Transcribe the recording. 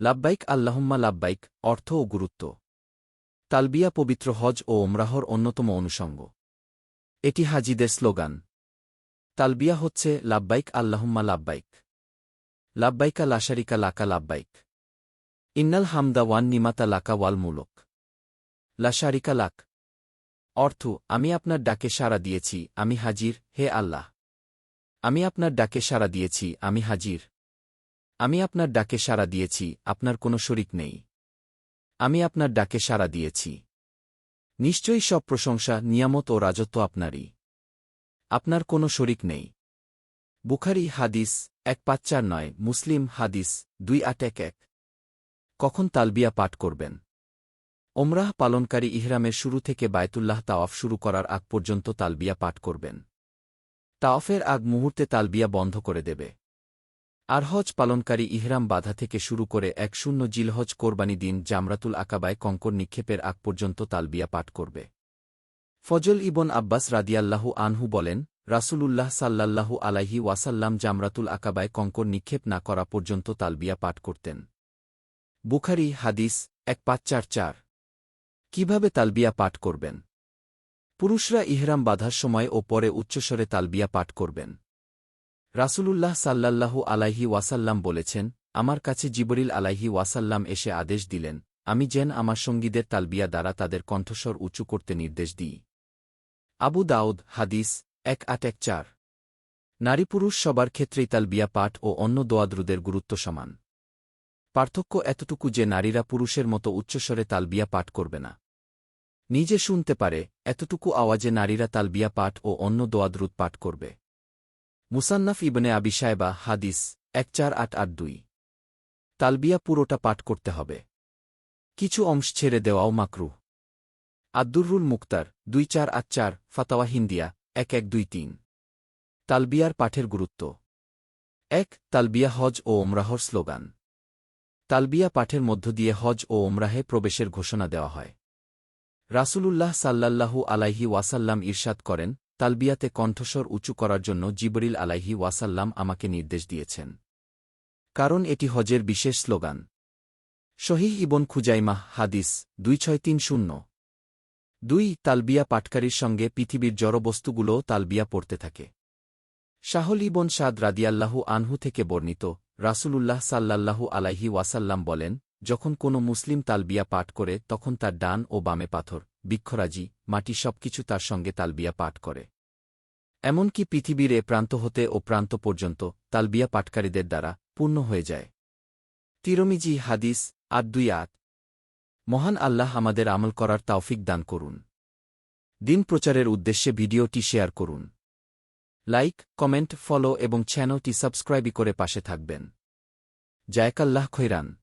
লাব্বাইক আল্লাহুম্মা লাব্বাইক, অর্থ ও গুরুত্ব। তালবিয়া পবিত্র হজ ও ওমরাহর অন্যতম অনুষঙ্গ। এটি হাজিদের স্লোগান। তালবিয়া হচ্ছে লাব্বাইক আল্লাহম্মা লাব্বাইক। লাব্বাইকা লাশারিকা লাকা লাব্বাইক। ইন্নাল হামদা ওয়ান নিমাতা লাকা ওয়াল মুলক। লাশারিকা লাক। অর্থ, আমি আপনার ডাকে সাড়া দিয়েছি, আমি হাজির, হে আল্লাহ। আমি আপনার ডাকে সাড়া দিয়েছি, আমি হাজির। আমি আপনার ডাকে সাড়া দিয়েছি, আপনার কোনো শরিক নেই। আমি আপনার ডাকে সাড়া দিয়েছি। নিশ্চয়ই সব প্রশংসা, নিয়ামত ও রাজত্ব আপনারই। আপনার কোনো শরিক নেই। বুখারি হাদিস এক পাঁচ চার নয়, মুসলিম হাদিস দুই আট এক এক। কখন তালবিয়া পাঠ করবেন? ওমরাহ পালনকারী ইহরামের শুরু থেকে বায়তুল্লাহ তাওয়াফ শুরু করার আগ পর্যন্ত তালবিয়া পাঠ করবেন। তাওয়াফের আগ মুহূর্তে তালবিয়া বন্ধ করে দেবে। আর হজ পালনকারী ইহরাম বাধা থেকে শুরু করে এক শূন্য জিলহজ কোরবানি দিন জামরাতুল আকাবায় কঙ্কর নিক্ষেপের আগ পর্যন্ত তালবিয়া পাঠ করবে। ফজল ইবন আব্বাস রাদিয়াল্লাহু আনহু বলেন, রাসূলুল্লাহ সাল্লাল্লাহু আলাইহি ওয়াসাল্লাম জামরাতুল আকাবায় কঙ্কর নিক্ষেপ না করা পর্যন্ত তালবিয়া পাঠ করতেন। বুখারি, হাদিস, এক পাঁচ চার চার। কীভাবে তালবিয়া পাঠ করবেন? পুরুষরা ইহরাম বাঁধার সময় ও পরে উচ্চস্বরে তালবিয়া পাঠ করবেন। রাসূলুল্লাহ সাল্লাল্লাহু আলাইহি ওয়াসাল্লাম বলেছেন, আমার কাছে জিবরিল আলাইহি ওয়াসাল্লাম এসে আদেশ দিলেন, আমি যেন আমার সঙ্গীদের তালবিয়া দ্বারা তাদের কণ্ঠস্বর উঁচু করতে নির্দেশ দিই। আবু দাউদ, হাদিস, এক আট এক চার। নারী পুরুষ সবার ক্ষেত্রেই তালবিয়া পাঠ ও অন্য দোয়াদ্রুদের গুরুত্ব সমান। পার্থক্য এতটুকু যে নারীরা পুরুষের মতো উচ্চস্বরে তালবিয়া পাঠ করবে না। নিজে শুনতে পারে, এতটুকু আওয়াজে নারীরা তালবিয়া পাঠ ও অন্য দোয়াদ্রুত পাঠ করবে। মুসান্নাফ ইবনে আবি সাহেবা হাদিস, এক চার আট আট দুই। তালবিয়া পুরোটা পাঠ করতে হবে। কিছু অংশ ছেড়ে দেওয়াও মাকরু। আদ্দুররুল মুক্তার, দুই চার আট চার, ফাতাওয়া হিন্দিয়া, এক এক দুই তিন। তালবিয়ার পাঠের গুরুত্ব। এক, তালবিয়া হজ ও ওমরাহর স্লোগান। তালবিয়া পাঠের মধ্য দিয়ে হজ ও ওমরাহে প্রবেশের ঘোষণা দেওয়া হয়। রাসূলুল্লাহ সাল্লাল্লাহু আলাইহি ওয়াসাল্লাম ইরশাদ করেন তালবিয়াতে কণ্ঠস্বর উঁচু করার জন্য জিবরিল আলাইহি ওয়াসাল্লাম আমাকে নির্দেশ দিয়েছেন। কারণ এটি হজের বিশেষ স্লোগান। শহীহ ইবন খুজাইমাহ, হাদিস দুই ছয় তিন শূন্য। দুই, তালবিয়া পাটকারীর সঙ্গে পৃথিবীর জড়বস্তুগুলোও তালবিয়া পড়তে থাকে। শাহল ইবন সাদ রাদিয়াল্লাহু আনহু থেকে বর্ণিত রাসূলুল্লাহ সাল্লাল্লাহু আলাইহি ওয়াসাল্লাম বলেন যখন কোনো মুসলিম তালবিয়া পাঠ করে, তখন তার ডান ও বামে পাথর, বৃক্ষরাজি, মাটি সবকিছু তার সঙ্গে তালবিয়া পাঠ করে। এমনকি পৃথিবীর এ প্রান্ত হতে ও প্রান্ত পর্যন্ত তালবিয়া পাঠকারীদের দ্বারা পূর্ণ হয়ে যায়। তিরমিজি, হাদিস, আট দুই আট। মহান আল্লাহ আমাদের আমল করার তাওফিক দান করুন। দিন প্রচারের উদ্দেশ্যে ভিডিওটি শেয়ার করুন। লাইক, কমেন্ট, ফলো এবং চ্যানেলটি সাবস্ক্রাইবই করে পাশে থাকবেন। জায়কাল্লাহ খৈরান।